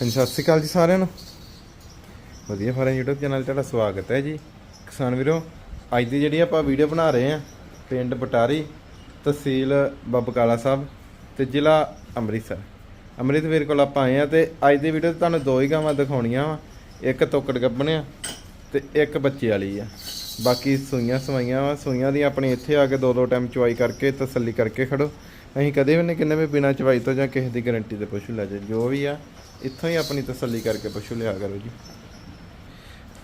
ਹਾਂਜੀ, ਸਤਿ ਸ਼੍ਰੀ ਅਕਾਲ ਜੀ ਸਾਰਿਆਂ ਨੂੰ। ਵਧੀਆ ਫਾਰਮ YouTube ਚੈਨਲ 'ਤੇ ਤੁਹਾਡਾ ਸਵਾਗਤ ਹੈ ਜੀ। ਕਿਸਾਨ ਵੀਰੋ, ਅੱਜ ਦੀ ਜਿਹੜੀ ਆਪਾਂ ਵੀਡੀਓ ਬਣਾ ਰਹੇ ਹਾਂ, ਪਿੰਡ ਬਟਾਰੀ, ਤਹਿਸੀਲ ਬਬਕਾਲਾ ਸਾਹਿਬ ਤੇ ਜ਼ਿਲ੍ਹਾ ਅੰਮ੍ਰਿਤਸਰ। ਅੰਮ੍ਰਿਤਵੀਰ ਕੋਲ ਆਪਾਂ ਆਏ ਆ ਤੇ ਅੱਜ ਦੀ ਵੀਡੀਓ 'ਚ ਤੁਹਾਨੂੰ ਦੋ ਹੀ ਗਾਵਾਂ ਦਿਖਾਉਣੀਆਂ ਵਾ। ਇੱਕ ਤੋਕੜ ਗੱਬਣ ਆ ਤੇ ਇੱਕ ਬੱਚੇ ਵਾਲੀ ਆ। ਬਾਕੀ ਸੂਈਆਂ ਸਵਾਈਆਂ ਵਾ, ਸੂਈਆਂ ਦੀ ਆਪਣੀ ਇੱਥੇ ਆ ਕੇ ਦੋ ਦੋ ਟਾਈਮ ਚਵਾਈ ਕਰਕੇ ਤਸੱਲੀ ਕਰਕੇ ਖੜੋ। ਅਸੀਂ ਕਦੇ ਵੀ ਨਹੀਂ ਕਿੰਨੇ ਵੀ ਬਿਨਾਂ ਚਵਾਈ ਤੋਂ ਜਾਂ ਕਿਸੇ ਦੀ ਗਾਰੰਟੀ ਤੇ ਪਸ਼ੂ ਲੈ ਜਾਓ ਜੋ ਵੀ ਆ ਇੱਥੋਂ ਹੀ ਆਪਣੀ ਤਸੱਲੀ ਕਰਕੇ ਪਸ਼ੂ ਲਿਆ ਕਰੋ ਜੀ।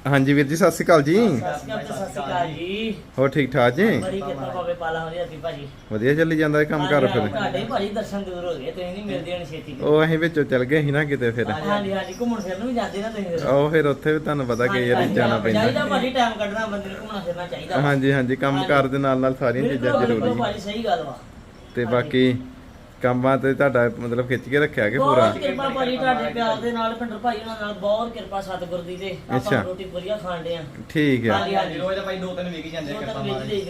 ਹਾਂਜੀ ਵੀਰ ਜੀ ਸਤਿ ਸ਼੍ਰੀ ਅਕਾਲ ਜੀ। ਸਤਿ ਸ਼੍ਰੀ ਅਕਾਲ ਜੀ ਹੋਰ ਠੀਕ ਠਾਕ ਜੀ? ਬੜੀ ਕਿਰਪਾ ਪਾਵੇ ਪਾਲਾ ਹੋਰੀ ਹੱਥੀ ਭਾਜੀ। ਵਧੀਆ ਚੱਲੀ ਜਾਂਦਾ ਇਹ ਕੰਮ ਕਰ ਫਿਰ। ਤੁਹਾਡੇ ਭਾਜੀ ਦਰਸ਼ਨ ਦੂਰ ਹੋ ਗਏ ਤੁਸੀਂ ਨਹੀਂ ਮਿਲਦੇ ਹੁਣ ਛੇਤੀ ਉਹ ਅਸੀਂ ਵਿੱਚੋਂ ਚੱਲ ਗਏ ਸੀ ਨਾ ਕਿਤੇ ਫਿਰ। ਹਾਂਜੀ ਹਾਂਜੀ ਘੁੰਮਣ ਫਿਰਨ ਵੀ ਜਾਂਦੇ ਨਾ ਤੁਸੀਂ। ਉਹ ਫਿਰ ਉੱਥੇ ਵੀ ਤੁਹਾਨੂੰ ਪਤਾ ਕਿ ਯਾਰ ਜਾਣਾ ਪੈਂਦਾ। ਚਾਹੀਦਾ ਭਾਜੀ ਟਾਈਮ ਕੱਢਣਾ ਬੰਦੇ ਨੂੰ ਘੁੰਮਣਾ ਫਿਰਨਾ ਚਾਹੀਦਾ ਵਾ। ਹਾਂਜੀ ਹਾਂਜੀ ਕੰਮ ਕਾਰ ਦੇ ਨਾਲ ਨਾਲ ਸਾਰੀਆਂ ਚੀਜ਼ਾਂ ਜ਼ਰੂਰੀ। ਭਾਜੀ ਸਹੀ ਗੱਲ ਵਾ। ਤੇ ਬਾਕੀ ਕੰਮਾਂ ਤੇ ਤੁਹਾਡਾ ਮਤਲਬ ਖਿੱਚ ਕੇ ਰੱਖਿਆ ਕਿ ਪੂਰਾ? ਬਹੁਤ ਕਿਰਪਾ ਭਾਜੀ ਤੁਹਾਡੇ ਪਿਆਰ ਦੇ ਨਾਲ ਭਿੰਡਰ ਭਾਈ ਉਹਨਾਂ ਨਾਲ ਬਹੁਤ ਕਿਰਪਾ ਸਤਿਗੁਰ ਦੀ ਤੇ ਅੱਛਾ। ਆਪਾਂ ਰੋਟੀ ਵਧੀਆ ਖਾਣ ਦੇ ਆ। ਠੀਕ ਆ। ਹਾਂਜੀ ਹਾਂਜੀ। ਰੋਜ਼ ਤਾਂ ਭਾਈ ਦੋ ਤਿੰਨ ਹੀ ਜਾਂਦੇ ਆ ਕਿਰਪਾ ਮਾਰ ਦੇ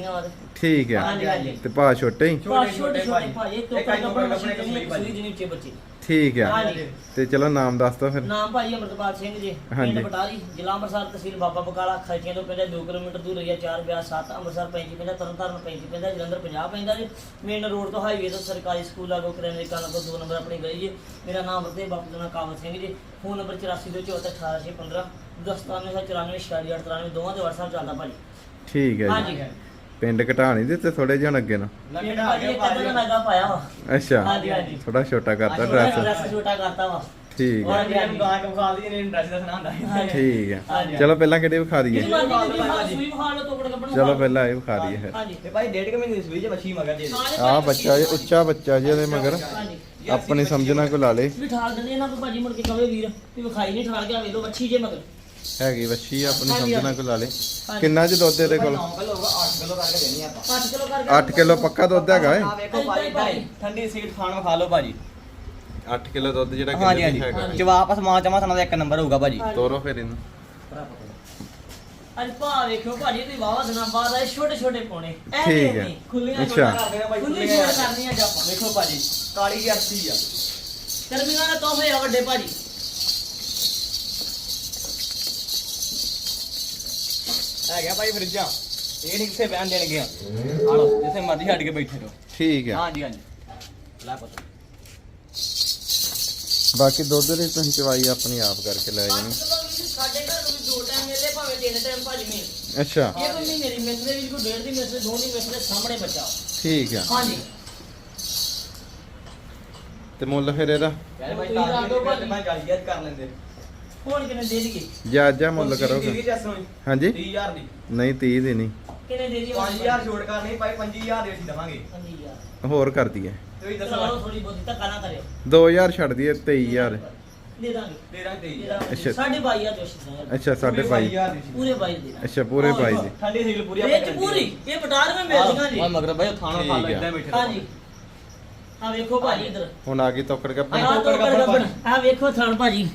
ਠੀਕ ਆ। ਹਾਂਜੀ ਹਾਂਜੀ। ਤੇ ਭਾ ਛੋਟੇ ਹੀ? ਛੋਟੇ ਛੋਟੇ ਛੋਟੇ। ਭਾਜੀ ਤੋਂ ਇੱਕ ਕੱਪੜੇ ਨੰਬਰ ਕੱਪੜੇ ਕੱਪੜੇ। ਜਿੰਨੀ ਉੱਚੇ ਬੱਚੇ। ਠੀਕ ਆ। ਹਾਂਜੀ। ਤੇ ਚਲੋ ਨਾਮ ਦੱਸ ਦੋ ਫਿਰ। ਨਾਮ ਭਾਈ ਅਮਰਤਪਾਲ ਸਿੰਘ ਜੀ ਹਾਂਜੀ। ਪਿੰਡ ਬਟਾਰੀ ਜ਼ਿਲ੍ਹਾ ਅੰਮ੍ਰਿਤਸਰ ਤਹਿਸੀਲ ਬਾਬਾ ਬਕਾਲਾ ਖਰਚੀਆਂ ਤੋਂ ਪੈਂਦਾ 2 ਕਿਲੋਮੀਟਰ ਦੂਰ ਹੈ 4 ਬਿਆਸ 7 ਅੰਮ੍ਰਿਤਸਰ 35 ਪੈਂਦਾ ਤਰਨਤਾਰਨ 35 ਪੈਂਦਾ ਜਲੰਧਰ 50 ਪੈਂਦਾ ਜੀ। ਮੇਨ ਰੋਡ ਤੋਂ ਹਾਈਵੇ ਤੋਂ ਸਰਕਾਰੀ ਸਕੂਲ ਲਾਗੋ ਕਰਿਆਨੇ ਦੁਕਾਨ ਲਾਗੋ 2 ਨੰਬਰ ਆਪਣੀ ਗਲੀ ਜੀ। ਮੇਰਾ ਨਾਮ ਵਰਤੇ ਬਾਪੂ ਦਾ ਨਾਮ ਸਿੰਘ ਜੀ। ਫੋਨ ਨੰਬਰ 8424188615 ਦਸਤਾਨੇ ਦੋਵਾਂ ਦੇ WhatsApp ਚੱਲਦਾ ਭਾਜੀ। ਠੀਕ ਹੈ ਹਾਂਜੀ। ਜੀ ਪਿੰਡ ਘਟਾਣੀ ਦੇ ਤੇ ਥੋੜੇ ਜਿਹਾ ਅੱਗੇ ਨੂੰ। ਨਾਗਾ ਪਾਇਆ ਵਾ। ਅੱਛਾ। ਹਾਂਜੀ ਹਾਂਜੀ। ਥੋੜਾ ਛੋਟਾ ਕਰਤਾ ਡਰੈਸ। ਡਰੈਸ ਛੋਟਾ ਕਰਤਾ ਵਾ। ਠੀਕ ਹੈ ਹਾਂਜੀ, ਹਾਂਜੀ। ਗਾਂ ਕੋ ਖਾ ਲਈ ਨੇ ਇੰਟਰਸਟ ਦੱਸਣਾ ਹੁੰਦਾ। ਠੀਕ ਹੈ। ਚਲੋ ਪਹਿਲਾਂ ਕਿਹੜੇ ਵਿਖਾ ਦਈਏ? ਜੀ ਜੀ ਸੂਈ ਤੋਕੜ ਕੱਪੜ ਚਲੋ ਪਹਿਲਾਂ ਇਹ ਵਿਖਾ ਦਈਏ ਫਿਰ। ਹਾਂਜੀ। ਤੇ ਭਾਈ ਡੇਢ ਕੁ ਮਹੀਨੇ ਦੀ ਸੂਈ ਚ ਬੱਚੀ ਮਗਰ ਦੇ ਆ ਬੱਚਾ ਜੀ ਉੱਚਾ ਬੱਚਾ ਜੀ ਇਹਦੇ ਮਗਰ। ਹਾਂਜੀ। ਆਪਣੀ ਸਮਝਣਾ ਕੋ ਲਾ ਲੇ। ਵੀ ਠਾਲ ਦਿੰਦੇ ਇਹਨਾਂ ਕੋ ਭਾਜੀ ਮੁੜ ਕੇ ਕਵੇ ਵੀਰ ਵੀ ਵਿਖਾਈ ਨਹੀਂ ਠਾਲ ਕੇ ਆ ਵੇਖ ਲਓ ਵੱਛੀ ਜੇ ਮਗਰ। ਹੈਗੀ ਵੱਛੀ ਆ, ਆਪਣੀ ਹਾਂਜੀ, ਸਮਝਣਾ ਕੋ ਲਾ ਲੇ। ਹਾਂਜੀ। ਕਿੰਨਾ ਚ ਦੁੱਧ ਇਹਦੇ ਕੋਲ? 9 ਕਿਲੋ ਹੋਗਾ 8 ਕਿਲੋ ਕਰਕੇ ਦੇਣੀ ਆਪਾਂ। 5 ਕਿਲੋ ਕਰਕੇ 8 ਕਿਲੋ ਪੱਕਾ ਦੁੱਧ ਹੈਗਾ ਏ? ਆ ਵੇਖੋ ਭਾਈ ਭਾਈ ਠੰਡੀ ਸੀਟ ਖਾਣ ਖਾ ਲਓ ਭਾਜੀ। 8 ਕਿਲੋ ਦੁੱਧ ਜਿਹੜਾ ਹਾਂਜੀ ਕਿੰਨੇ ਹਾਂਜੀ। ਹੈਗਾ? ਜਵਾਬ ਸਮਾਂ ਜਮਾ ਸਮਾਂ ਦਾ ਇੱਕ ਨੰਬਰ ਹੋਊਗਾ ਭਾਜੀ। ਹਾਂਜੀ। ਤੋਰੋ ਫਿਰ ਇਹਨੂੰ। ਅੱਜ ਭਾ ਵੇਖੋ ਭਾਜੀ ਤੁਸੀਂ ਵਾਵਾ ਦਿਨਾਂ ਬਾਅਦ ਆਏ ਛੋਟੇ ਛੋਟੇ ਪੋਣੇ ਐ ਠੀਕ ਹੈ। ਖੁੱਲੀਆਂ ਅੱਛਾ। ਛੋਟੀਆਂ ਕਰਦੇ ਨੇ ਭਾਈ ਖੁੱਲੀ ਕਰਨੀ ਆ ਜਾਪਾ ਵੇਖੋ ਭਾਜੀ ਕਾਲੀ ਜਰਸੀ ਆ। ਕਰਮੀਆਂ ਦੇ ਤੋਹਫੇ ਆ ਵੱਡੇ ਭਾਜੀ ਹੈ ਗਿਆ ਭਾਈ ਫਰਿੱਜਾਂ। ਇਹ ਨਹੀਂ ਕਿੱਥੇ ਬੈਨ ਦੇਣਗੇ ਆ ਲਓ ਜਿੱਥੇ ਮਰਜ਼ੀ ਛੱਡ ਕੇ ਬੈਠੇ ਰਹੋ। ਠੀਕ ਹੈ। ਹਾਂਜੀ ਹਾਂਜੀ। ਲੈ ਪਤਾ। ਬਾਕੀ ਦੁੱਧ ਦੀ ਤੁਸੀਂ ਚਵਾਈ ਆਪਣੀ ਆਪ ਕਰਕੇ ਲੈ 5 ਜਾਣੀ ਸਾਡੇ ਘਰ ਨੂੰ ਵੀ ਦੋ ਟਾਈਮ ਮਿਲੇ ਭਾਵੇਂ ਤਿੰਨ ਟਾਈਮ ਭਾਜੀ ਮਿਲ ਅੱਛਾ। ਇਹ ਕੋਈ ਮਹੀਨੇ ਦੀ ਮਿਸਰੇ ਵੀ ਕੋਈ ਡੇਢ ਦੀ ਮਿਸਰੇ ਦੋ ਦੀ ਮਿਸਰੇ ਸਾਹਮਣੇ ਬੱਚਾ। ਠੀਕ ਆ ਹਾਂਜੀ। ਤੇ ਮੁੱਲ ਫਿਰ ਇਹਦਾ? ਯਾਰ ਭਾਈ ਤੁਸੀਂ ਦੱਸ ਤਾਂ ਦਿਓ ਦੋ ਭਾਜੀ। ਮੈਂ ਗੱਲ ਕਰ ਲੈਂਦੇ ਹੁਣ ਕਿੰਨੇ ਦੇ ਦੀਏ ਜਾਇਜ਼ਾ ਮੁੱਲ ਕੀ ਕਰੋਗੇ ਜੱਸ ਨੂੰ। ਹਾਂਜੀ? 30000 ਦੀ। ਨਹੀਂ 30 ਦੀ ਨਹੀਂ। ਕਿੰਨੇ ਦੇ ਦੀਏ 5000 ਛੋੜ ਕਰਨੀ ਭਾਈ 25000 ਦੇ ਅਸੀਂ ਦਵਾਂਗੇ। ਹਾਂਜੀ ਯਾਰ ਹੋਰ ਕਰ ਦਈਏ। ਤੁਸੀਂ ਦੱਸੋ ਥੋੜੀ ਬਹੁਤੀ ਧੱਕਾ ਨਾ ਕਰਿਓ। 2000 ਛੱਡ ਦਈਏ 23000 ਦੇ ਦਾਂਗੇ। ਤੇਰਾ ਦੇ 23000 ਦਾਂਗੇ ਅੱਛਾ। ਸਾਢੇ ਬਾਈ ਹਜ਼ਾਰ ਜੋਸ਼ ਦੇ ਅੱਛਾ ਸਾਢੇ ਭਾਈ ਪੂਰੇ ਬਾਈ ਦੇ। ਦਾਂਗੇ। ਅੱਛਾ ਪੂਰੇ ਭਾਈ ਦੀ। ਠੰਡੀ ਸੀਲ ਪੂਰੀ ਇਹ ਪੂਰੀ। ਇਹ ਬਟਾਰ ਵਿੱਚ ਮਿਲਦੀਆਂ ਜੀ। ਹਾਂ ਮਗਰ ਭਾਈ ਥਾਣਾ ਖਾ ਆ। ਇਦਾਂ ਬੈਠੇ ਰਹੋ। ਹਾਂਜੀ ਆ ਵੇਖੋ ਭਾਜੀ ਇਧਰ। ਹੁਣ ਆ ਗਈ ਤੋਕੜ ਕੱਪੜ। ਹਾਂ। ਆ ਵੇਖੋ ਥਣ ਭਾਜੀ।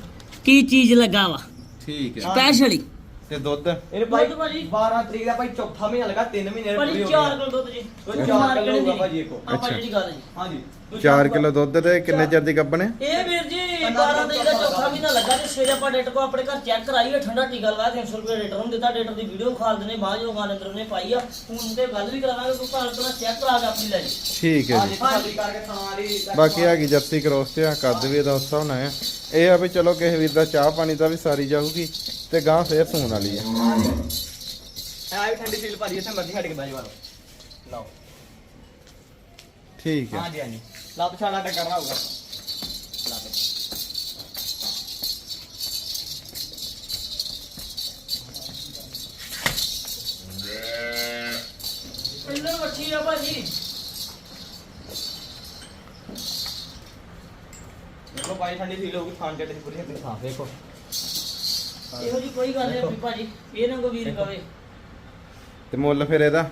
ਕੀ ਚੀਜ਼ ਲੱਗਾ ਵਾ? ਠੀਕ ਹੈ। ਸਪੈਸ਼ਲੀ ਤੇ ਦੁੱਧ? ਇਹ ਭਾਈ ਦੁੱਧ ਭਾਜੀ। 12 ਤਰੀਕ ਦਾ ਭਾਈ ਚੌਥਾ ਮਹੀਨਾ ਲੱਗਾ 3 ਮਹੀਨੇ ਭਾਜੀ ਪੂਰੇ ਹੋ 4 ਗਏ। ਕਿਲੋ ਦੁੱਧ ਜੀ। ਕੋਈ ਚਾਰ ਕਿਲੋ ਹੋਊਗਾ ਭਾਜੀ ਇੱਕੋ। ਆਪਾਂ ਅੱਛਾ। ਜਿਹੜੀ ਗੱਲ ਜੀ। ਹਾਂਜੀ। 4 ਕਿਲੋ ਦੁੱਧ ਤੇ ਕਿੰਨੇ ਚਿਰ ਦੀ ਗੱਬਣ ਹੈ? ਇਹ ਵੀਰ ਜੀ 12 ਤਰੀਕ ਦਾ ਚੌਥਾ ਮਹੀਨਾ ਲੱਗਾ ਤੇ ਸਵੇਰੇ ਆਪਾਂ ਡੇਟ ਕੋ ਆਪਣੇ ਘਰ ਚੈੱਕ ਕਰਾਈਏ ਠੰਡਾ ਟੀਕਾ ਲਗਾ 300 ਰੁਪਏ ਡੇਟਰ ਨੂੰ ਦਿੱਤਾ ਡੇਟਰ ਦੀ ਵੀਡੀਓ ਖਾਲ ਦਨੇ ਬਾਅਦ ਜੋ ਗਾਲ ਅੰਦਰ ਨੇ ਪਾਈ ਆ। ਹੁਣ ਤੇ ਗੱਲ ਵੀ ਕਰਾਵਾਂਗੇ ਕੋਈ ਭਾਲ ਤੋਂ ਚੈੱਕ ਕਰਾ ਕੇ ਆਪਣੀ ਲੈ ਜੀ ਠੀਕ ਹੈ ਹਾਂਜੀ। ਜੀ ਤਸੱਲੀ ਕਰਕੇ ਥਾਂ ਦੀ ਬਾਕੀ ਆ ਗਈ ਜਰਸੀ ਕ੍ਰੋਸ ਤੇ ਆ ਕੱਦ ਵੀ ਇਹਦਾ ਉਸ ਹੋਣਾ ਹੈ ਇਹ ਆ ਵੀ ਚਲੋ ਕਿਸੇ ਵੀਰ ਦਾ ਚਾਹ ਪਾਣੀ ਦਾ ਵੀ ਸਾਰੀ ਜਾਊਗੀ ਤੇ ਗਾਂ ਫੇਰ ਸੂਣ ਵਾਲੀ ਹੈ ਆ ਵੀ ਠੰਡੀ ਸੀਲ ਭਾਜੀ ਇੱਥੇ ਮਰਜ਼ੀ ਛੱਡ ਕੇ ਬਹਿ ਜਾਓ ਲਓ। ਠੀਕ ਹੈ। ਹਾਂਜੀ ਹਾਂਜੀ। ਲੱਤ ਛਾਣਾ ਤੇ ਕਰਨਾ ਹੋਊਗਾ। ਮੱਛੀ ਆ ਭਾਜੀ ਦੇਖੋ ਭਾਈ ਠੰਡੀ ਸੀਲ ਹੋਊਗੀ ਥਾਂ ਤੇ ਪੂਰੀ ਹੱਥ। ਥਾਂ ਦੇਖੋ। ਇਹੋ ਜੀ ਕੋਈ ਗੱਲ ਨਹੀਂ ਭਾਜੀ ਇਹ ਨਾ ਕੋ ਵੀਰ ਕਵੇ। ਤੇ ਮੁੱਲ ਫਿਰ ਇਹਦਾ?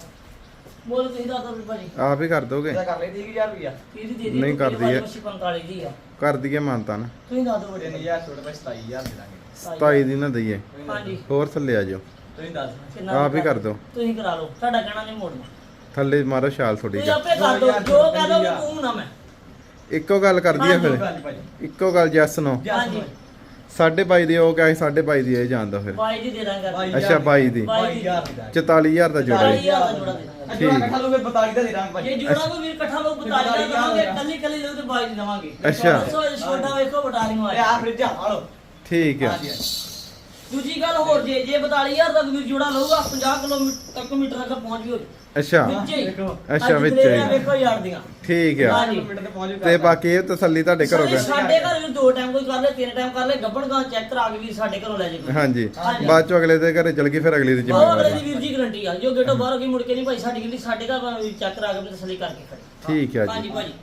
ਮੁੱਲ ਤੁਸੀਂ ਦੱਸ ਦਿਓ ਭਾਜੀ। ਆਪ ਹੀ ਕਰ ਦੋਗੇ? ਇਹਦਾ ਕਰ ਲਈ 30000 ਰੁਪਿਆ ਕੀ ਦੀ ਦੇ ਨਹੀਂ ਕਰਦੀ ਹੈ। 45 ਦੀ ਆ। ਕਰ ਦਈਏ ਮਾਨਤਾ ਨਾ। ਤੁਸੀਂ ਦੱਸ ਦਿਓ ਵੱਡੇ 3000 ਛੋੜ ਭਾਈ 27000 ਦੇ ਦਾਂਗੇ। 27 ਦੀ ਨਾ ਦਈਏ। ਹਾਂਜੀ। ਹੋਰ ਥੱਲੇ ਆ ਜਾਓ। ਤੁਸੀਂ ਦੱਸ ਕਿੰਨਾ ਆਪ ਹੀ ਕਰ ਦਿਓ। ਤੁਸੀਂ ਕਰਾ ਲਓ। ਤੁਹਾਡਾ ਕਹਿਣਾ ਨਹੀਂ ਮੋੜਨਾ। ਥੱਲੇ ਮਾਰੋ ਛਾਲ ਥੋੜੀ ਤੁਸੀਂ ਜਿਹੀ ਆਪੇ ਕਰ ਦਿਓ ਜੋ ਕਹਿ ਦੋ ਤੂੰ ਨਾ ਮੈਂ। ਇੱਕੋ ਗੱਲ ਕਰ ਦਈਏ ਹਾਂਜੀ। ਫਿਰ। ਗੱਲ ਭਾਜੀ। ਇੱਕੋ ਗੱਲ ਜੈਸ ਨੋ ਹਾਂਜੀ। ਸਾਢੇ ਬਾਈ ਦੀ ਉਹ ਕਹੇ ਸਾਢੇ ਬਾਈ ਦੀ ਇਹ ਜਾਂਦਾ ਫਿਰ। ਬਾਈ ਦੀ ਦੇ ਦਾਂਗੇ। ਬਾਈ ਅੱਛਾ ਬਾਈ ਦੀ। ਬਾਈ ਦੀ। 22000 ਦੀ 44000 ਦਾ ਜੋੜਾ। ਜੀ ਦਾ ਜੋੜਾ ਦੇ ਦਾਂਗੇ। ਠੀਕ। ਇਕੱਠਾ ਲੋਗੇ 42 ਦਾ ਦੇ ਦਾਂਗੇ ਭਾਈ ਜੇ ਜੋੜਾ ਕੋ ਵੀਰ ਇਕੱਠਾ ਲੋਕ ਬਤਾ ਲਿਆ ਦਵਾਂਗੇ ਕੱਲੀ ਕੱਲੀ ਲੋਕ ਤੇ ਬਾਈ ਦੀ ਦਵਾਂਗੇ। ਅੱਛਾ। ਦੱਸੋ ਇਹ ਛੋਟਾ ਵੇਖੋ ਬਟਾਲੀ ਨੂੰ ਇਹ ਆ ਆਇਆ ਫਰਿੱਜਾਂ ਆ ਲਓ। ਠੀਕ ਆ। ਹਾਂਜੀ ਹਾਂਜੀ। ਦੂਜੀ ਗੱਲ ਹੋਰ ਜੇ ਜੇ 42000 ਦਾ ਵੀਰ ਜੋੜਾ ਲਊਗਾ 50 ਕਿਲੋਮੀਟਰ ਤੱਕ ਮੀਟਰ ਤੱਕ ਪਹੁੰਚ ਵੀ ਹੋ। ਅੱਛਾ। ਵਿੱਚ ਹੀ। ਦੇਖੋ। ਅੱਛਾ, ਵਿੱਚ। ਵੇਖੋ ਯਾਰ ਦੀਆਂ। ਠੀਕ ਆ। ਹਾਂਜੀ। ਤੇ ਪਹੁੰਚ ਤੇ ਬਾਕੀ ਇਹ ਤਸੱਲੀ ਤੁਹਾਡੇ ਘਰੋਂ ਕਰ। ਸਾਡੇ ਘਰ ਵੀ ਦੋ ਟਾਈਮ ਕੋਈ ਕਰ ਲੈ ਤਿੰਨ ਟਾਈਮ ਕਰ ਲੈ ਗੱਬੜ ਗਾਂ ਚੈੱਕ ਕਰਾ ਕੇ ਵੀ ਸਾਡੇ ਘਰੋਂ ਲੈ ਜੇ ਹਾਂਜੀ। ਹਾਂਜੀ। ਬਾਅਦ ਚੋਂ ਅਗਲੇ ਦੇ ਘਰੇ ਚਲ ਗਈ ਫਿਰ ਅਗਲੀ ਦੀ ਬਹੁਤ ਅਗਲੇ ਜ਼ਿੰਮੇਵਾਰੀ ਦੀ ਵੀਰ ਜੀ ਗਰੰਟੀ ਆ। ਜੋ ਗੇਟੋਂ ਬਾਹਰ ਹੋ ਗਈ ਮੁੜ ਕੇ ਨਹੀਂ ਭਾਈ ਸਾਡੀ ਕਹਿੰਦੀ ਸਾਡੇ ਘਰ ਵੀ ਚੈੱਕ ਕਰਾ ਕੇ ਤਸੱਲੀ ਕਰਕੇ ਖੜੀ। ਠੀਕ ਆ ਹਾਂਜੀ ਜੀ ਭਾਜੀ।